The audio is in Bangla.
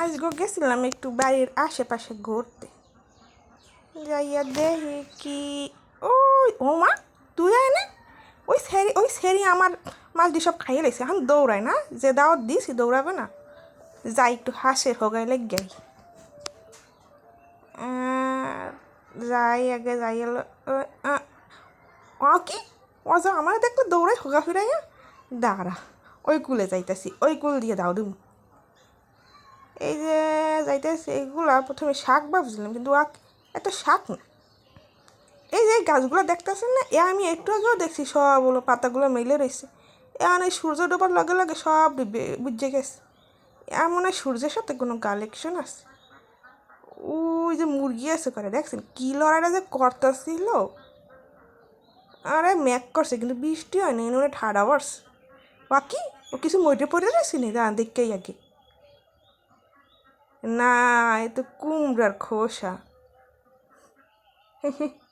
আজকে গেছিলাম একটু বাড়ির আশেপাশে ঘুরতে। যাইয়া দেখি কি, ওই, ও মা, তুই আয় না। ওই সেরি ওই সেরি আমার মাছ দিয়ে সব খাইয়ে লেছে এখন দৌড়ায় না, যে দাওয়াত দিছি দৌড়াবে না। যাই একটু হাসে হোগাই লেগ। যাই যাই আগে যাই এলো কি? ও যা আমার দেখলে দৌড়াই হোগা ফিরাইয়া? দাঁড়া, ওই কুলে যাইতাছি, ওই কুল দিয়ে দাও দিম। এই যে যাইতেছে এইগুলা প্রথমে শাক ভাবছিলাম, কিন্তু আক একটা শাক না। এই যে গাছগুলো দেখতেছেন না, এ আমি একটু আগেও দেখছি সব হলো পাতাগুলো মেলে রয়েছে এখন এই সূর্য ডোবার লগে লগে সব বুঝে গেছে। এমন হয় সূর্যের সাথে কোনো কালেকশন আছে। ওই যে মুরগি আছে করে দেখছেন? কি লড়াইটা যে করতেছিল। আরে ম্যাক করছে, কিন্তু বৃষ্টি হয়নি, এনে ঠাডা পড়ছে। বাকি? ও কিছু মইটে পড়ে রয়েছে নি দাঁড়ান দেখতেই আগে। না এ তো কুমড়ার খোসা।